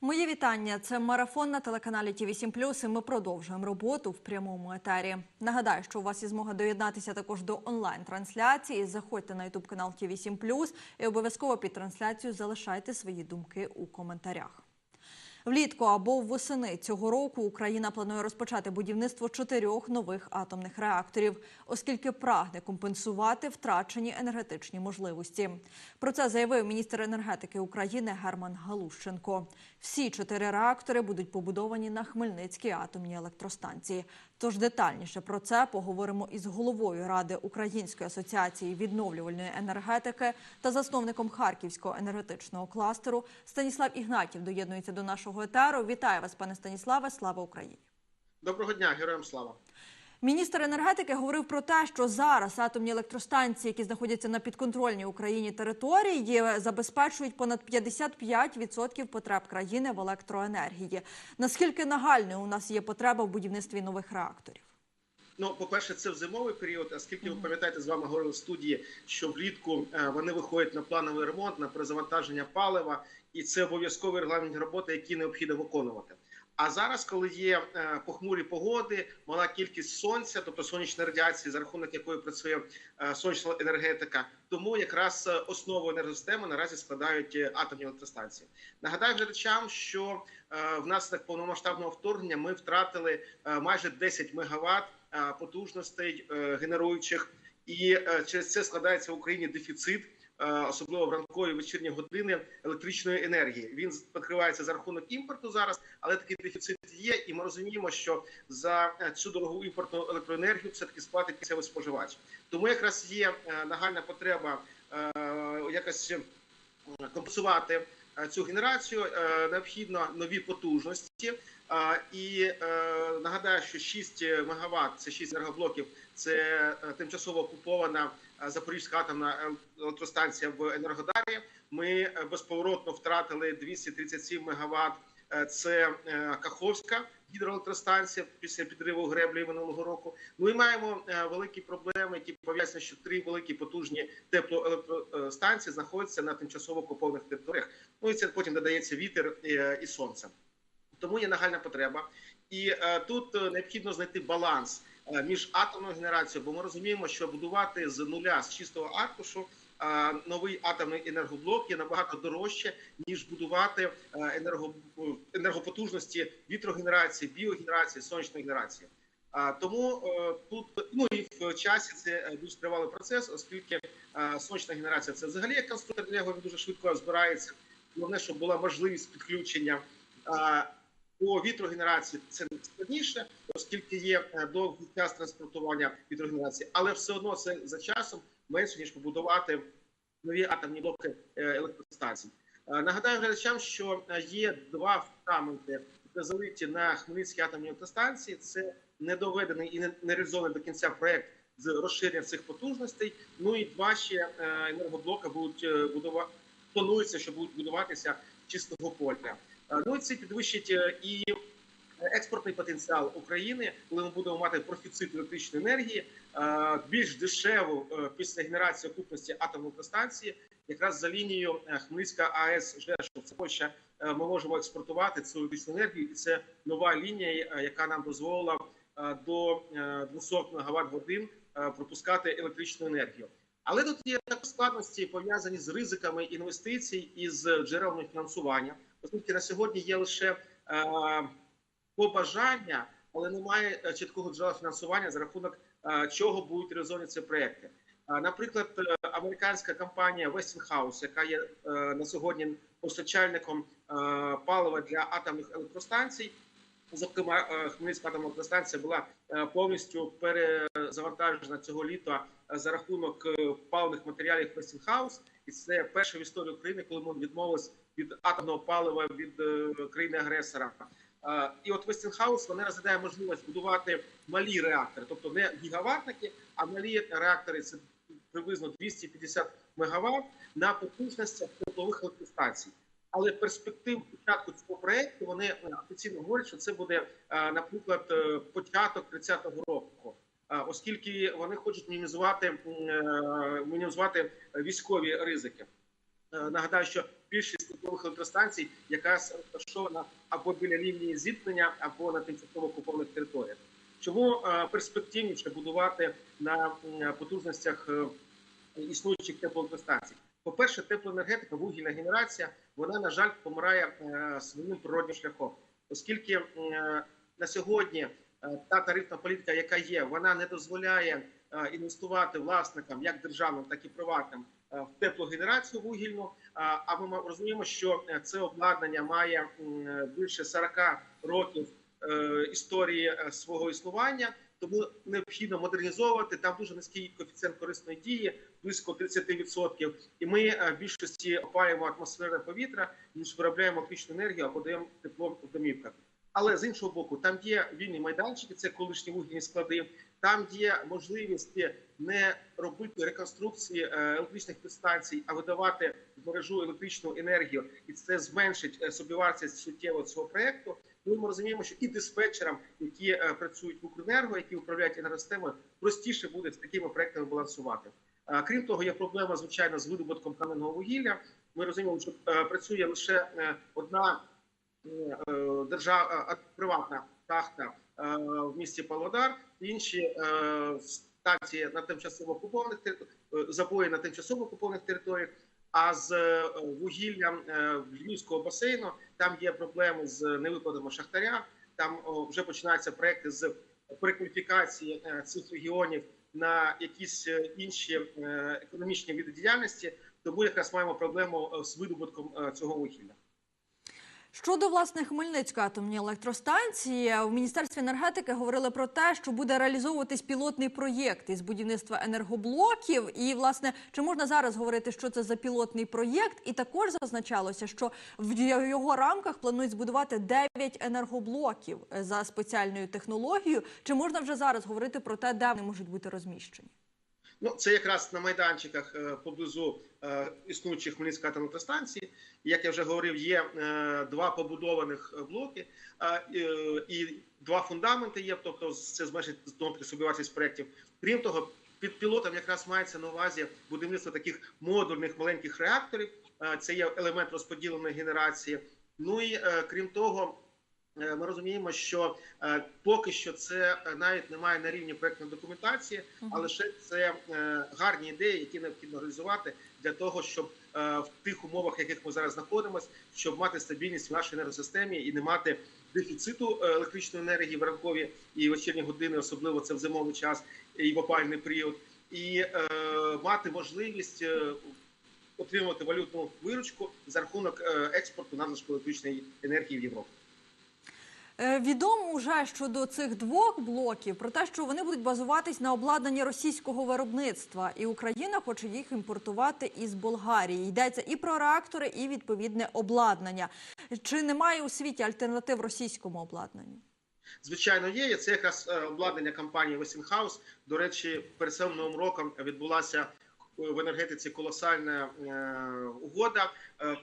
Мої вітання. Це марафон на телеканалі Ті 7 і Ми продовжуємо роботу в прямому етері. Нагадаю, що у вас є змога доєднатися також до онлайн-трансляції. Заходьте на ютуб канал Ті 7 і обов'язково під трансляцію залишайте свої думки у коментарях. Влітку або восени цього року Україна планує розпочати будівництво чотирьох нових атомних реакторів, оскільки прагне компенсувати втрачені енергетичні можливості. Про це заявив міністр енергетики України Герман Галущенко. Всі чотири реактори будуть побудовані на Хмельницькій атомній електростанції. Тож детальніше про це поговоримо із головою ради Української асоціації відновлювальної енергетики та засновником Харківського енергетичного кластеру Станіслав Ігнатів доєднується до нашого етеру. Вітаю вас, пане Станіславе. Слава Україні! Доброго дня, героям слава. Міністр енергетики говорив про те, що зараз атомні електростанції, які знаходяться на підконтрольній Україні території, забезпечують понад 55% потреб країни в електроенергії. Наскільки нагальною у нас є потреба в будівництві нових реакторів? Ну, по-перше, це в зимовий період. Оскільки ви пам'ятаєте, з вами говорили в студії, що влітку е, вони виходять на плановий ремонт, на перезавантаження палива, і це обов'язковий регламент роботи, який необхідно виконувати. А зараз, коли є е, похмурі погоди, мала кількість сонця, тобто сонячної радіації, за рахунок якої працює е, сонячна енергетика, тому якраз основу енергосистеми наразі складають атомні електростанції. Нагадаю глядачам, що внаслідок повномасштабного вторгнення ми втратили майже 10 мегаватт потужностей генеруючих, і через це складається в Україні дефіцит. Особливо в ранкові вечірні години електричної енергії він покривається за рахунок імпорту зараз, але такий дефіцит є, і ми розуміємо, що за цю дорогу імпортну електроенергію все таки сплатить кінцевий споживач. Тому якраз є нагальна потреба якось компенсувати цю генерацію. Необхідно нові потужності. І е, нагадаю, що 6 МВт, це 6 енергоблоків, це е, тимчасово окупована Запорізька атомна електростанція в Енергодарі. Ми безповоротно втратили 237 МВт, Це е, Каховська гідроелектростанція після підриву греблі минулого року. Ну і маємо великі проблеми, які пов'язані, що три великі потужні теплоелектростанції знаходяться на тимчасово окупованих територіях. Ну і це потім додається вітер і сонце. Тому є нагальна потреба, і е, тут необхідно знайти баланс е, між атомною генерацією, бо ми розуміємо, що будувати з нуля з чистого аркушу е, новий атомний енергоблок є набагато дорожче ніж будувати е, енерго, енергопотужності вітрогенерації, біогенерації, сонячної генерації. А тому е, тут ну і в часі це дуже тривалий процес, оскільки е, сонячна генерація це взагалі як конструктор енергії дуже швидко збирається. Головне, щоб була можливість підключення. По вітрогенерації це не складніше, оскільки є е, довгий час транспортування вітрогенерації, але все одно це за часом менше ніж побудувати нові атомні блоки е, електростанцій. Е, нагадаю глядачам, що є два фундаменти, залиті на Хмельницькій атомній електростанції. Це недоведений і не реалізований до кінця проект з розширення цих потужностей. Ну і два ще енергоблока будуть будувати. Планується, що будуть будуватися чистого поля. Ну і це підвищить е, і експортний потенціал України, коли ми будемо мати профіцит електричної енергії, е, більш дешеву е, після генерації окупності атомної електростанції, якраз за лінією Хмельницька АЕС Жешов. Польща ми можемо експортувати цю електричну енергію, і це нова лінія, яка нам дозволила до 200 МВт годин пропускати електричну енергію. Але тут є також складності пов'язані з ризиками інвестицій і з джерелами фінансування оскільки на сьогодні є лише е, побажання, але немає е, чіткого джерела фінансування за рахунок е, чого будуть реалізовані ці проекти. Наприклад, американська компанія Westinghouse, яка є на сьогодні постачальником палива для атомних електростанцій, зокрема Хмельницька атомна електростанція була повністю перезавантажена цього літа за рахунок паливних матеріалів Westinghouse. і це перша в історії України, коли ми відмовились від атомного палива від е, країни-агресора. І от Westinghouse вони розглядає можливість будувати малі реактори, тобто не гігаватники, а малі реактори це приблизно 250 МВт на потужностях теплових електростанцій. Але перспектив початку цього проекту вони е, офіційно говорять, що це буде, е, наприклад, початок 30-го року, оскільки вони хочуть мінімізувати мінімізувати військові ризики. Нагадаю, що більшість теплових електростанцій, якраз розташована або біля лінії зіткнення, або на тимчасово окупованих територіях. Чому е, перспективніше будувати на потужностях е, існуючих теплоелектростанцій? По-перше, теплоенергетика, вугільна генерація, вона, на жаль, помирає е, своїм природним шляхом, оскільки на сьогодні та тарифна політика, яка є, вона не дозволяє інвестувати власникам, як державним, так і приватним, в теплогенерацію вугільну. А а ми розуміємо, що е, це обладнання має е, більше 40 років е, історії свого існування. Тому необхідно модернізовувати. Там дуже низький коефіцієнт корисної дії, близько 30%. І ми в більшості опалюємо атмосферне повітря, ніж виробляємо електричну енергію або даємо тепло в домівках. Але з іншого боку, там є вільні майданчики, це колишні вугільні склади. Там є можливість не робити реконструкції електричних підстанцій, а видавати мережу електричну енергію, і це зменшить е, собівартість суттєво цього проекту. Ну, ми розуміємо, що і диспетчерам, які е, працюють в Укренерго, які управляють енергосистемою, простіше буде з такими проектами балансувати. Е, Крім того, є проблема звичайно з видобутком кам'яного вугілля. Ми розуміємо, що працює лише одна держава приватна шахта е, в місті Павлодар, інші станції на тимчасово окупованих забої на тимчасово окупованих територіях. А з е, вугіллям е, Львівського басейну там є проблеми з невиплатами шахтаря. Там вже починаються проекти з перекваліфікації е, цих регіонів на якісь інші економічні види діяльності. Тому якраз маємо проблему з видобутком цього вугілля. Щодо власне Хмельницької атомної електростанції, в міністерстві енергетики говорили про те, що буде реалізовуватись пілотний проєкт із будівництва енергоблоків. І власне чи можна зараз говорити, що це за пілотний проєкт? І також зазначалося, що в його рамках планують збудувати 9 енергоблоків за спеціальною технологією. Чи можна вже зараз говорити про те, де вони можуть бути розміщені? Ну, це якраз на майданчиках е, поблизу е, існуючих Хмельницької електростанції. Як я вже говорив, є е, два побудованих е, блоки е, е, і два фундаменти є. Тобто, це зменшить знову собівартість проєктів. Крім того, під пілотом якраз мається на увазі будівництво таких модульних маленьких реакторів. Е, це є елемент розподіленої генерації. Ну і е, крім того. Е, Ми розуміємо, що е, поки що це е, навіть немає на рівні проектної документації, а лише це гарні ідеї, які необхідно реалізувати для того, щоб в тих умовах, в яких ми зараз знаходимося, щоб мати стабільність в нашій енергосистемі і не мати дефіциту електричної енергії в ранкові і вечірні години, особливо це в зимовий час і в опальний період, і е, мати можливість. Отримувати валютну виручку за рахунок експорту надлишку електричної енергії в Європу. Е, Відомо вже щодо цих двох блоків про те, що вони будуть базуватись на обладнанні російського виробництва, і Україна хоче їх імпортувати із Болгарії. Йдеться і про реактори, і відповідне обладнання. Чи немає у світі альтернатив російському обладнанню? Звичайно, є. Це якраз е, обладнання компанії Westinghouse. До речі, перед самим новим роком відбулася в енергетиці колосальна е, угода.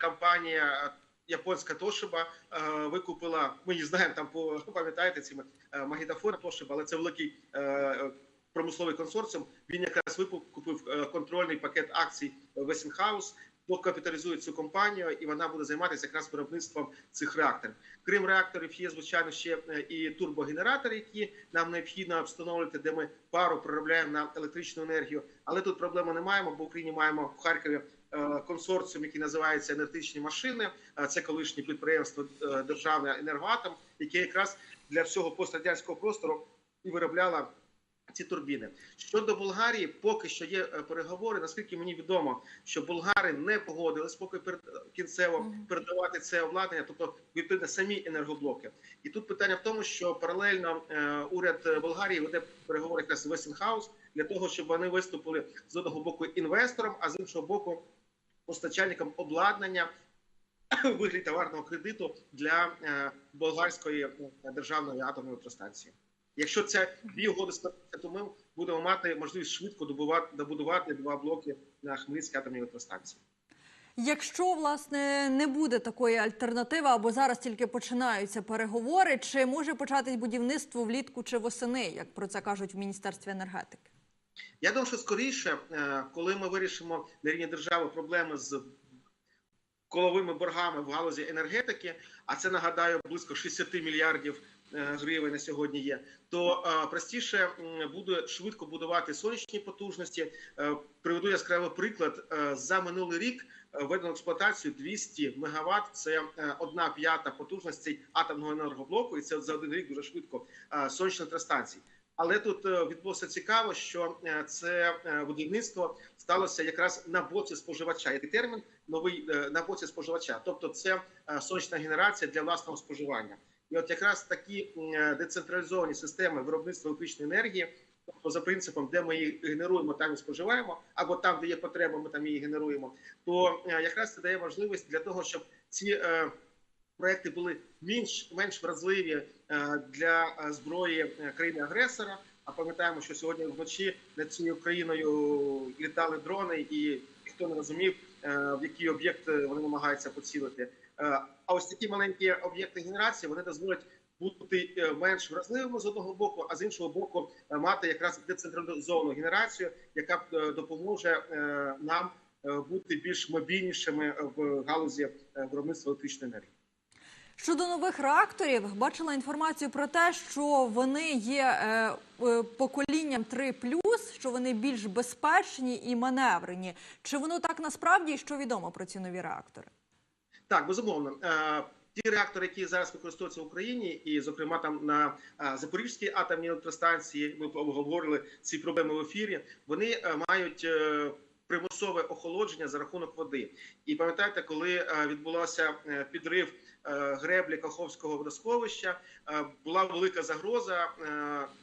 Компанія японська Toshiba е, викупила. Ми її знаємо там по пам'ятаєте ці е, магнітофони Toshiba, але це великий е, промисловий консорціум. Він якраз викупив контрольний пакет акцій Westinghouse, докапіталізує цю компанію, і вона буде займатися якраз виробництвом цих реакторів. Крім реакторів, є звичайно ще і турбогенератори, які нам необхідно встановлювати, де ми пару проробляємо на електричну енергію. Але тут проблеми не маємо, бо в Україні маємо в Харкові консорціум, який називається енергетичні машини. Е, Це колишнє підприємство е, державне енергоатом, яке якраз для всього пострадянського простору і виробляло ці турбіни щодо Болгарії, поки що є е, переговори. Наскільки мені відомо, що болгари не погодились поки кінцево передавати це обладнання, тобто відповідно самі енергоблоки. І тут питання в тому, що паралельно е, уряд Болгарії веде переговори якраз з Westinghouse для того, щоб вони виступили з одного боку інвестором, а з іншого боку постачальником обладнання у вигляді товарного кредиту для е, болгарської е, державної атомної електростанції. Якщо це дві угоди складуться, то ми будемо мати можливість швидко добувати добудувати два блоки на Хмельницькій атомній електростанції. Якщо власне не буде такої альтернативи, або зараз тільки починаються переговори, чи може початись будівництво влітку чи восени, як про це кажуть в міністерстві енергетики? Я думаю, що скоріше, е, коли ми вирішимо на рівні держави проблеми з коловими боргами в галузі енергетики, а це нагадаю близько 60 мільярдів е, гривень на сьогодні є. То е, простіше буде швидко будувати сонячні потужності. Приведу яскравий приклад за минулий рік. Введено експлуатацію 200 мегаватт. Це одна п'ята потужностей атомного енергоблоку, і це за один рік дуже швидко сонячних електростанцій. Але тут е, відбулося цікаво, що е, це е, будівництво сталося якраз на боці споживача. Який термін новий на боці споживача, тобто це сонячна генерація для власного споживання. І от якраз такі децентралізовані системи виробництва електричної енергії, тобто за принципом, де ми її генеруємо, там і споживаємо, або там, де є потреба, ми там її генеруємо. То якраз це дає можливість для того, щоб ці проекти були менш менш вразливі для е, зброї е, країни-агресора. А пам'ятаємо, що сьогодні вночі над цією країною літали дрони, і ніхто не розумів, е, в який об'єкт е, вони намагаються поцілити. Е, А ось такі маленькі об'єкти генерації вони дозволять бути е, менш вразливими з одного боку, а з іншого боку, е, мати якраз децентралізовану генерацію, яка е, допоможе е, нам е, бути більш мобільнішими в галузі е, виробництва електричної енергії. Щодо нових реакторів, бачила інформацію про те, що вони є е, е, поколінням 3+, що вони більш безпечні і маневрені. Чи воно так насправді і що відомо про ці нові реактори? Так, безумовно. Е, Ті реактори, які зараз використовуються в Україні, і, зокрема, там на Запорізькій атомній електростанції, ми обговорили ці проблеми в ефірі. Вони мають примусове охолодження за рахунок води. І пам'ятаєте, коли е, е, підрив е, греблі Каховського водосховища, була велика загроза.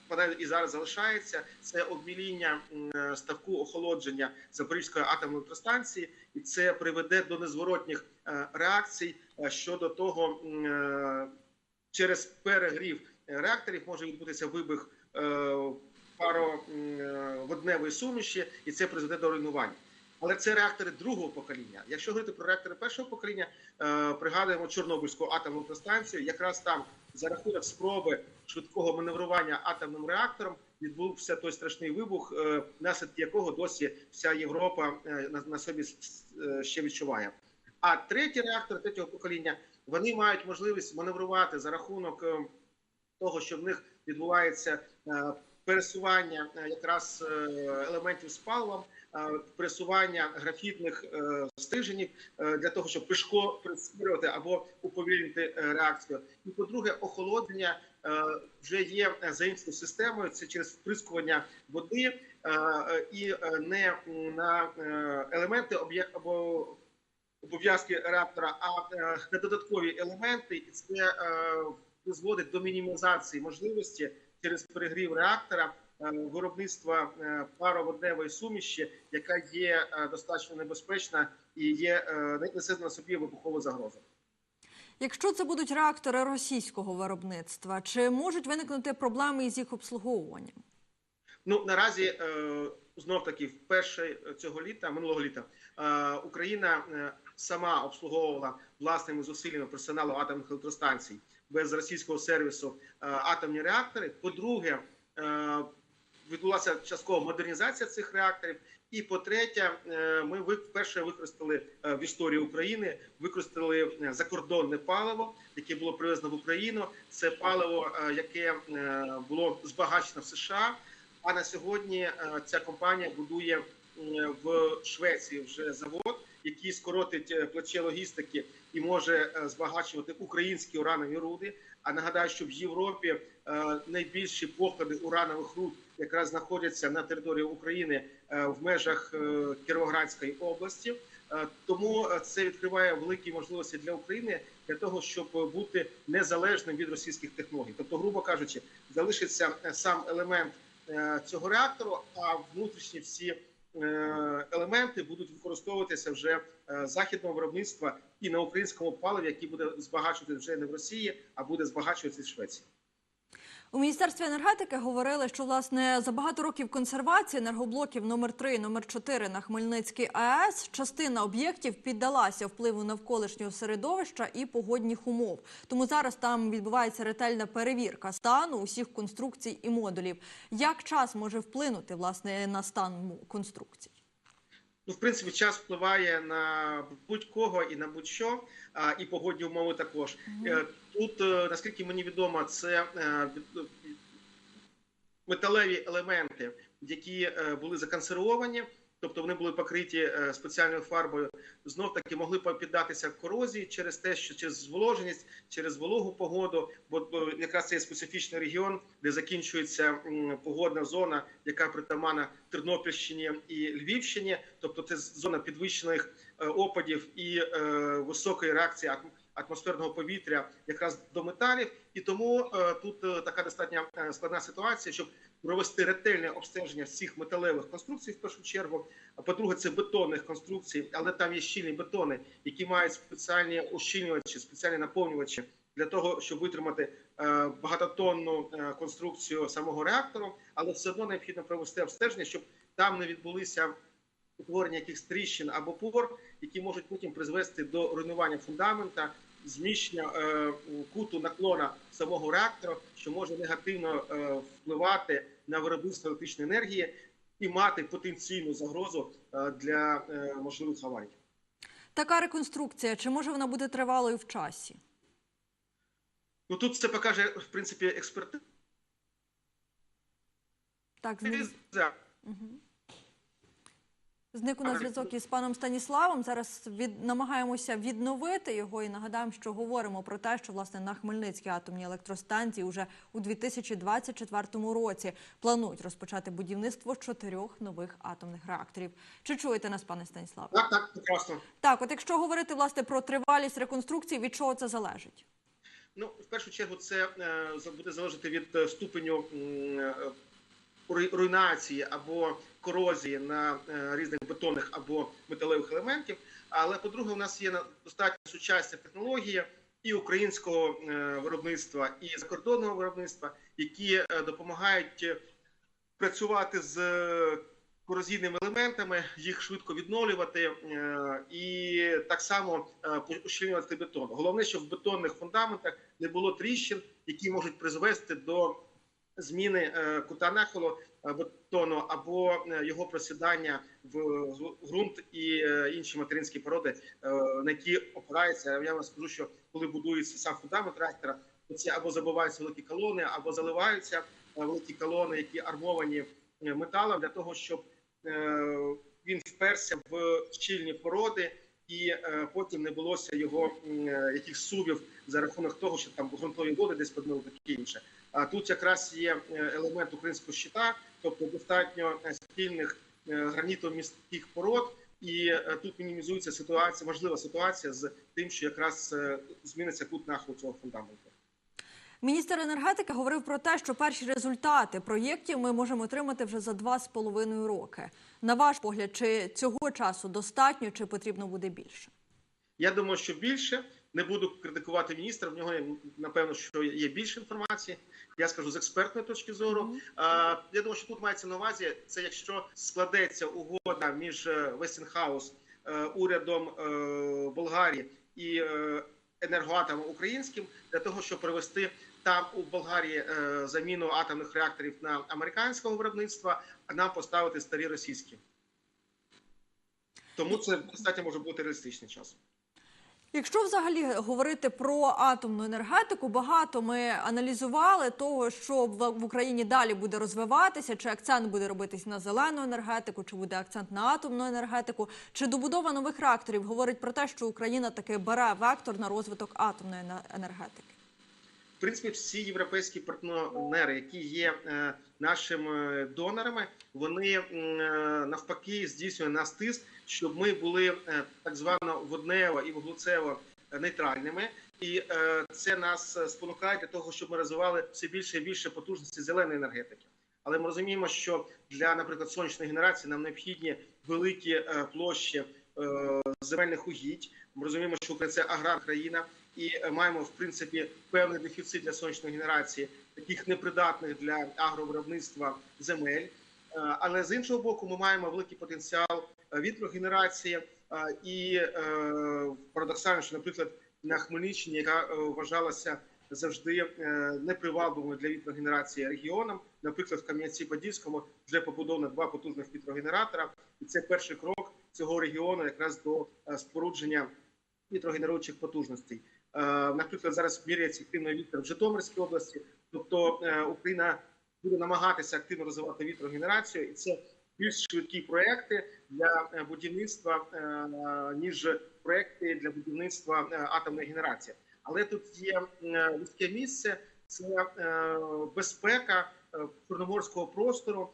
Вона і зараз залишається. Це обміління ставку охолодження Запорізької атомної електростанції, і це приведе до незворотніх реакцій щодо того, через перегрів реакторів може відбутися вибух пароводневої суміші, і це призведе до руйнування. Але це реактори другого покоління. Якщо говорити про реактори першого покоління, е, пригадуємо Чорнобильську атомну електростанцію. Якраз там за рахунок спроби швидкого маневрування атомним реактором відбувся той страшний вибух, е, наслідки якого досі вся Європа е, на, собі е, ще відчуває. А третій реактор третього покоління вони мають можливість маневрувати за рахунок е, того, що в них відбувається е, пересування е, якраз е, елементів з паливом, е, пересування графітних стиженів для того, щоб прискорювати або уповільнити реакцію. І по-друге, охолодження вже є за іншою системою. Це через вприскування води і не на елементи або обов'язки реактора, а на додаткові елементи, і це призводить до мінімізації можливості через перегрів реактора е, виробництва е, пароводневої суміші, яка є е, достатньо небезпечна і є несе на собі вибухову загрозу. Якщо це будуть реактори російського виробництва, чи можуть виникнути проблеми із їх обслуговуванням? Ну наразі знов таки вперше цього літа, минулого літа, Україна сама обслуговувала власними зусиллями персоналу атомних електростанцій без російського сервісу е, атомні реактори. По-друге, е, відбулася часткова модернізація цих реакторів. І по-третє, е, ми вперше використали в історії України використали закордонне паливо, яке було привезено в Україну. Це паливо, яке було збагачено в США. А на сьогодні ця компанія будує в Швеції вже завод, який скоротить е, плече логістики і може е, збагачувати українські уранові руди. А нагадаю, що в Європі е, найбільші поклади уранових руд якраз знаходяться на території України в межах Кіровоградської області. Тому це відкриває великі можливості для України для того, щоб бути незалежним від російських технологій. Тобто, грубо кажучи, залишиться сам елемент цього реактору, а внутрішні всі елементи будуть використовуватися вже е, західного виробництва і на українському паливі, який буде збагачувати вже не в Росії, а буде збагачуватися в Швеції. У міністерстві енергетики говорили, що власне за багато років консервації енергоблоків номер 3 номер 4 на Хмельницькій АЕС частина об'єктів піддалася впливу навколишнього середовища і погодних умов. Тому зараз там відбувається ретельна перевірка стану усіх конструкцій і модулів. Як час може вплинути власне на стан конструкцій? Ну, в принципі, час впливає на будь-кого і на будь-що, і погодні умови також. Е, Тут, е, наскільки мені відомо, це е, металеві елементи, які були законсервовані, тобто вони були покриті е, спеціальною фарбою, знов таки могли піддатися корозії через те, що через зволоженість, через вологу погоду, бо якраз це є специфічний регіон, де закінчується погодна зона, яка притаманна Тернопільщині і Львівщині, тобто це зона підвищених е, опадів і е, високої реакції атм- атмосферного повітря якраз до металів, і тому тут така достатньо складна ситуація, щоб провести ретельне обстеження всіх металевих конструкцій в першу чергу. А по-друге, це бетонних конструкцій, але там є щільні бетони, які мають спеціальні ущільнювачі, спеціальні наповнювачі для того, щоб витримати е, багатотонну е, конструкцію самого реактору, але все одно необхідно провести обстеження, щоб там не відбулися утворення якихось тріщин або пор, які можуть потім призвести до руйнування фундамента, зміщення е, куту наклона самого реактора, що може негативно впливати на виробництво електричної енергії і мати потенційну загрозу е, для е, можливих аварій. Така реконструкція, чи може вона бути тривалою в часі? Ну тут це покаже в принципі експерти. Так, зник, Мгм. Зник у нас зв'язок із паном Станіславом. Зараз від, намагаємося відновити його і нагадаємо, що говоримо про те, що власне на Хмельницькій атомній електростанції вже у 2024 році планують розпочати будівництво чотирьох нових атомних реакторів. Чи чуєте нас, пане Станіславе? Так, так, прекрасно. Так, от якщо говорити власне про тривалість реконструкції, від чого це залежить? Ну, в першу чергу, це е, буде залежати від е, ступеню е, руйнації або корозії на е, різних бетонних або металевих елементів. Але по-друге, у нас є достатньо сучасні технології і українського е, виробництва, і закордонного виробництва, які е, допомагають працювати з корозійними елементами, їх швидко відновлювати і так само ущільнювати бетон. Головне, щоб в бетонних фундаментах не було тріщин, які можуть призвести до зміни е, кута нахилу бетону або е, його просідання в ґрунт і е, інші материнські породи, на які опирається. Я вам скажу, що коли будується сам фундамент реактора, то це або забиваються великі колони, або заливаються великі колони, які армовані металом для того, щоб він вперся в щільні породи. І е, потім не булося його е, якихось сувів за рахунок того, що там ґрунтові води десь подмили таке інше. А тут якраз є е, елемент українського щита, тобто достатньо спільних гранітомістких пород, і тут мінімізується ситуація, можлива ситуація з тим, що якраз зміниться кут нахилу цього фундаменту. Міністр енергетики говорив про те, що перші результати проєктів ми можемо отримати вже за два з половиною роки. На ваш погляд, чи цього часу достатньо, чи потрібно буде більше? Я думаю, що більше не буду критикувати міністра. В нього напевно, що є більше інформації. Я скажу з експертної точки зору. А, Я думаю, що тут мається на увазі це, якщо складеться угода між Вестінхаус, урядом е, Болгарії і е, енергоатомом українським для того, щоб привести там у Болгарії е, заміну атомних реакторів на американського виробництва, а нам поставити старі російські. Тому це достатньо може бути реалістичний час. Якщо взагалі говорити про атомну енергетику, багато ми аналізували того, що в Україні далі буде розвиватися, чи акцент буде робитись на зелену енергетику, чи буде акцент на атомну енергетику, чи добудова нових реакторів говорить про те, що Україна таки бере вектор на розвиток атомної енергетики. Принципі, всі європейські партнери, які є е, нашими донорами, вони е, навпаки здійснюють нас тиск, щоб ми були е, так звано воднево і вуглецево нейтральними, і це нас спонукає для того, щоб ми розвивали все більше і більше потужності зеленої енергетики. Але ми розуміємо, що для, наприклад, сонячної генерації нам необхідні великі площі земельних угідь. Ми розуміємо, що Україна це аграрна країна, і е, маємо в принципі певний дефіцит для сонячної генерації, таких непридатних для агровиробництва земель. Е, Але з іншого боку, ми маємо великий потенціал е, вітрогенерації і парадоксально, що, наприклад, на Хмельниччині, яка вважалася завжди непривабливою для вітрогенерації регіоном, наприклад, в Кам'янці-Подільському вже побудовано два потужних вітрогенератора, і це перший крок цього регіону, якраз до спорудження вітрогенеруючих потужностей. Е, Наприклад, зараз міряється активно вітер в Житомирській області, тобто е, Україна буде намагатися активно розвивати вітрогенерацію, і це більш швидкі проекти для е, будівництва ніж проекти для будівництва атомної генерації. Але тут є вузьке місце, це безпека чорноморського простору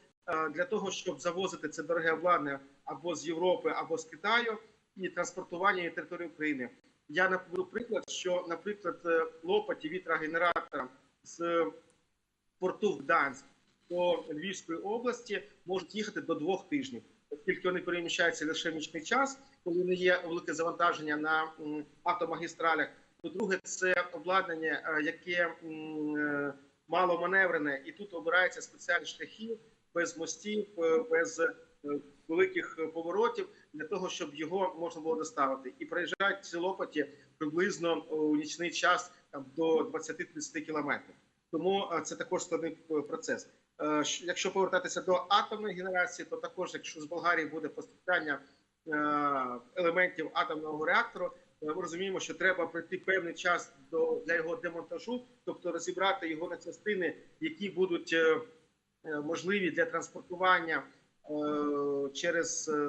для того, щоб завозити це дороге обладнання або з Європи, або з Китаю, і транспортування на території України. Я наведу приклад, що, наприклад, е, лопаті вітрогенератора з порту в Гданськ до Львівської області можуть їхати до двох тижнів, оскільки вони переміщаються лише в нічний час, коли не є велике завантаження на автомагістралях. По-друге, це обладнання, е, яке е, маломаневрене, і тут обираються спеціальні шляхи без мостів, без великих е, поворотів для того, щоб його можна було доставити. І проїжджають ці лопаті приблизно у нічний час там, до 20-30 кілометрів. Тому е, це також складний е, процес. Е, Якщо повертатися до атомної генерації, то також, якщо з Болгарії буде постачання е, елементів атомного реактору, е, ми розуміємо, що треба пройти певний час до для його демонтажу, тобто розібрати його на частини, які будуть е, е, можливі для транспортування е, через е,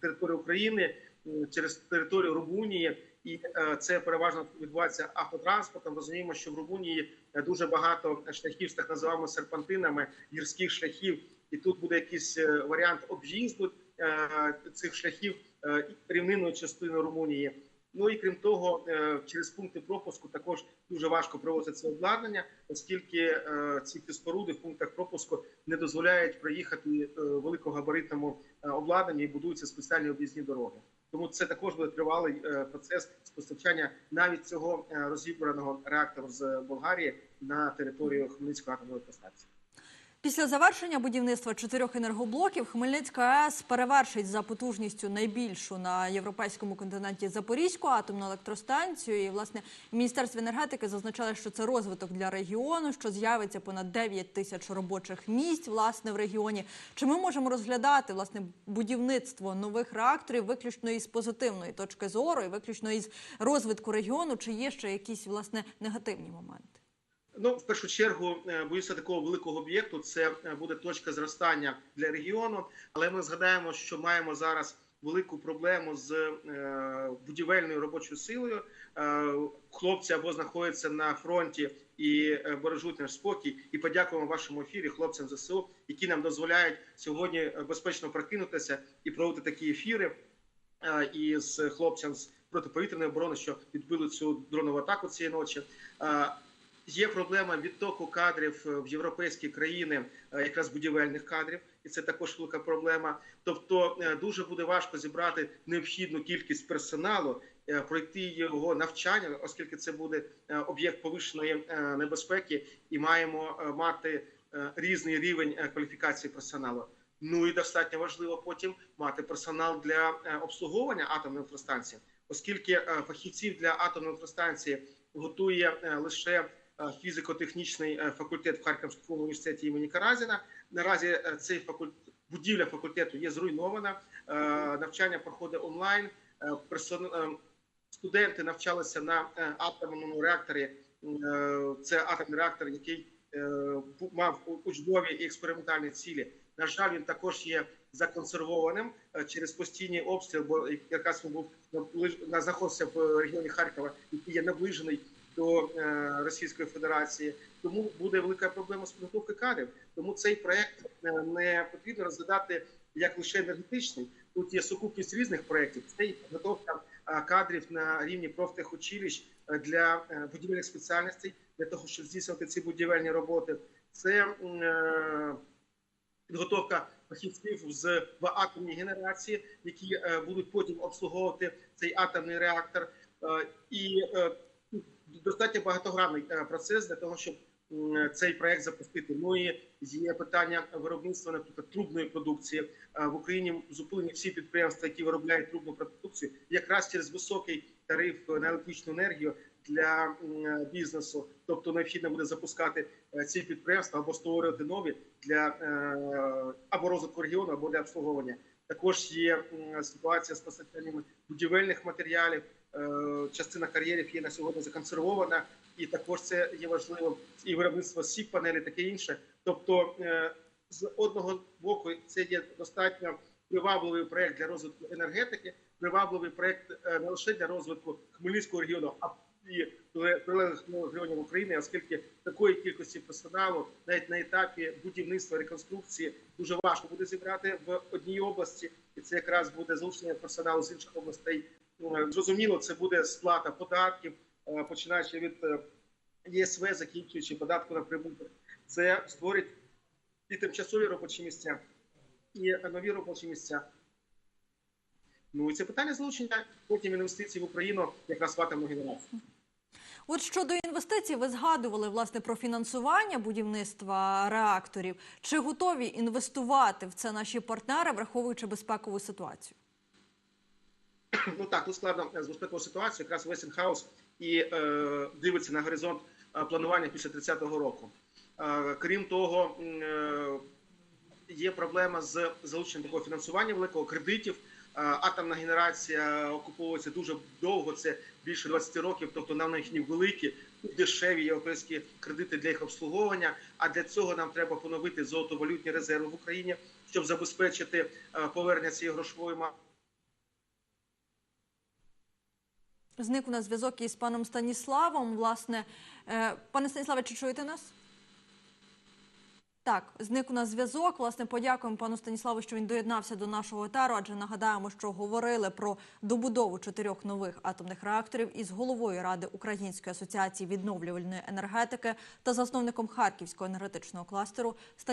територію України, е, через територію Румунії. І е, це переважно відбувається автотранспортом. Розуміємо, що в Румунії е, дуже багато шляхів з так називаємо серпантинами, гірських шляхів, і тут буде якийсь е, варіант об'їзду е, цих шляхів е, рівнинною частиною Румунії. Ну і крім того, е, через пункти пропуску також дуже важко проводити це обладнання, оскільки е, ці споруди в пунктах пропуску не дозволяють проїхати е, великогабаритному обладнанню і будуються спеціальні об'їзні дороги. Тому це також буде тривалий процес з постачання навіть цього розібраного реактору з Болгарії на територію Хмельницької атомної електростанції. Після завершення будівництва чотирьох енергоблоків Хмельницька АЕС перевершить за потужністю найбільшу на європейському континенті Запорізьку атомну електростанцію. І власне в міністерстві енергетики зазначали, що це розвиток для регіону, що з'явиться понад 9 тисяч робочих місць власне в регіоні. Чи ми можемо розглядати власне будівництво нових реакторів виключно із позитивної точки зору і виключно із розвитку регіону? Чи є ще якісь власне негативні моменти? Ну, в першу чергу, е, боюся такого великого об'єкту. Це е, буде точка зростання для регіону. Але ми згадаємо, що маємо зараз велику проблему з е, будівельною робочою силою. Хлопці або знаходяться на фронті і бережуть наш спокій. І подякуємо вашому ефірі хлопцям ЗСУ, які нам дозволяють сьогодні безпечно прокинутися і проводити такі ефіри. І з хлопцям з протиповітряної оборони, що відбили цю дронову атаку цієї ночі. Є проблема відтоку кадрів е, в європейські країни, е, якраз будівельних кадрів, і це також велика проблема. Тобто е, дуже буде важко зібрати необхідну кількість персоналу, пройти його навчання, оскільки це буде об'єкт повищеної небезпеки, і маємо мати різний рівень кваліфікації персоналу. Ну і достатньо важливо потім мати персонал для обслуговування атомної електростанції, оскільки фахівців для атомної електростанції готує лише фізико-технічний е, факультет в Харківському університеті імені Каразіна. Наразі е, цей факультет, будівля факультету є зруйнована. е, Навчання проходить онлайн. е, е, Студенти навчалися на е, атомному реакторі. Е, Це атомний реактор, який е, мав учбові і експериментальні цілі. На жаль, він також є законсервованим е, через постійні обстріли, бо якраз він був на- знаходився в регіоні Харкова, який є наближений до е, Російської Федерації. Тому буде велика проблема з підготовки кадрів. Тому цей проект е, не потрібно розглядати як лише енергетичний. Тут є сукупність різних проєктів. Це і підготовка е, кадрів на рівні профтехучилищ для будівельних спеціальностей, для того, щоб здійснювати ці будівельні роботи. Це підготовка фахівців з в атомній генерації, які будуть потім обслуговувати цей атомний реактор. І достатньо багатогранний е, процес для того, щоб цей проект запустити. Ну і є питання виробництва, наприклад, трубної продукції Е, в Україні. Зупинені всі підприємства, які виробляють трубну продукцію, якраз через високий тариф на електричну енергію для бізнесу. Тобто необхідно буде запускати е, ці підприємства або створювати нові для е, або розвитку регіону, або для обслуговування Також є ситуація з постачанням будівельних матеріалів. Е, Частина кар'єрів є на сьогодні законсервована, і також це є важливо і виробництво сіп панелі, таке інше. Тобто, е, з одного боку, це є достатньо привабливий проект для розвитку енергетики, привабливий проект е, не лише для розвитку Хмельницького регіону, а і прилеглих регіонів України, оскільки такої кількості персоналу навіть на етапі будівництва реконструкції дуже важко буде зібрати в одній області, і це якраз буде залучення персоналу з інших областей. Е, Зрозуміло, це буде сплата податків, е, починаючи від е, ЄСВ, закінчуючи податку на прибуток. Це створить і тимчасові робочі місця, і нові робочі місця. Ну і це питання залучення потім інвестицій в Україну якраз в атомну генерацію. От щодо інвестицій, ви згадували власне про фінансування будівництва реакторів. Чи готові інвестувати в це наші партнери, враховуючи безпекову ситуацію? Ну так, тут складно з безпековою ситуацією. Якраз Весенхаус і е, дивиться на горизонт е, планування після 30-го року. Е, крім того, е, є проблема з залученням такого фінансування великого кредитів. Е, Атомна генерація окуповується дуже довго, це більше 20 років, тобто нам необхідні великі, дешеві європейські кредити для їх обслуговування. А для цього нам треба поновити золотовалютні резерви в Україні, щоб забезпечити е, повернення цієї грошової маси. Зник у нас зв'язок із паном Станіславом. Власне, Е, пане Станіславе, чи чуєте нас? Так, зник у нас зв'язок. Власне, подякуємо пану Станіславу, що він доєднався до нашого етеру. Адже нагадаємо, що говорили про добудову чотирьох нових атомних реакторів із головою ради Української асоціації відновлювальної енергетики та засновником Харківського енергетичного кластеру